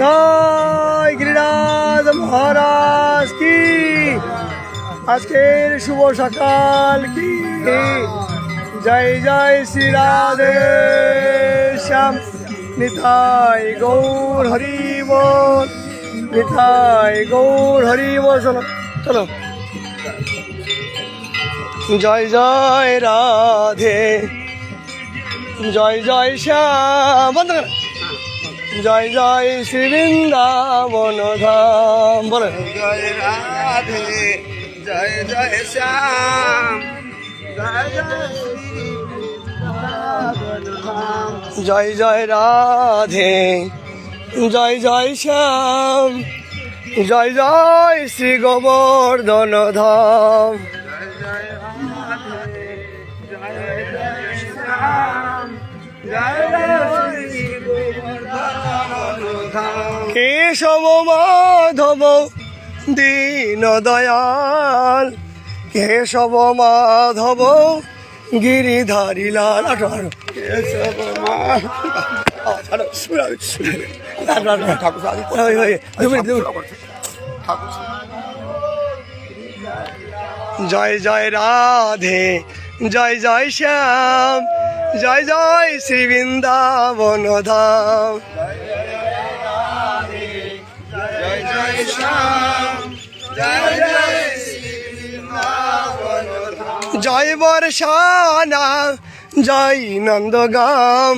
জয় গিরিরাজ মহারাজ কি? আজকের শুভ সকাল কি? জয় জয় শ্রী রাধে শ্যাম। নিতাই গৌর হরি বল। নিতাই গৌর হরি বল। চলো চলো। জয় জয় রাধে। জয় জয় শ্যাম। বন্ধ। জয় জয় শ্রী বৃন্দাবন ধাম বলে জয় রাধে জয় জয় শ্যাম জয় জয় জয় জয় রাধে জয় জয় শ্যাম জয় জয় শ্রী গোবর্ধন ধাম। জয় জয় রাধে জয় জয় শ্যাম। মাধব, দীন দয়াল, কেশব মাধব, গিরিধারী লাল। কেশব জয় জয় রাধে, জয় জয় শ্যাম, জয় জয় শ্রী বৃন্দাবন ধাম। জয় বর্ষানা জয় নন্দগাম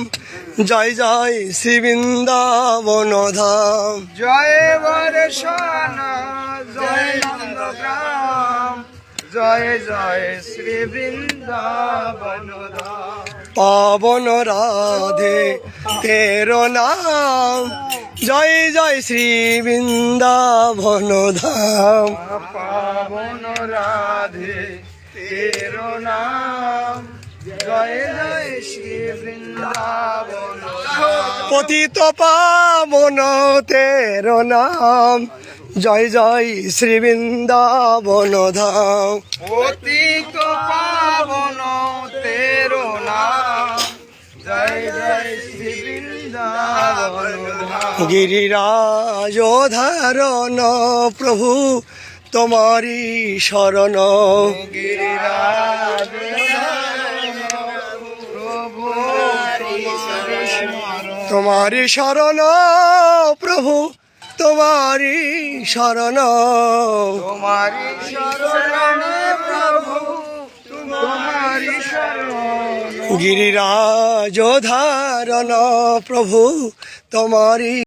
জয় জয় শ্রী বৃন্দাবন ধাম জয় বর্ষানা জয় নন্দগ্রাম জয় জয় শ্রী বৃন্দাবন ধাম পাবন রাধে তেরো নাম জয় জয় শ্রী বৃন্দাবন ধাম পাবন রাধে তেরো নাম। জয় জয় শ্রী বৃন্দাবন। পতিত পাবন তেরো নাম। জয় জয় শ্রী বৃন্দাবন ধাম। পতিত পাবন তেরো নাম। জয় জয় শ্রী বৃন্দাবন গিরিরাজ ধারণ প্রভু তোমারি শরণ। তোমারি শরণ। প্রভু তোমারি শরণ। তোমারি শরণে প্রভু তোমারি শরণ। গিরিরাজ ধারণ প্রভু তোমারি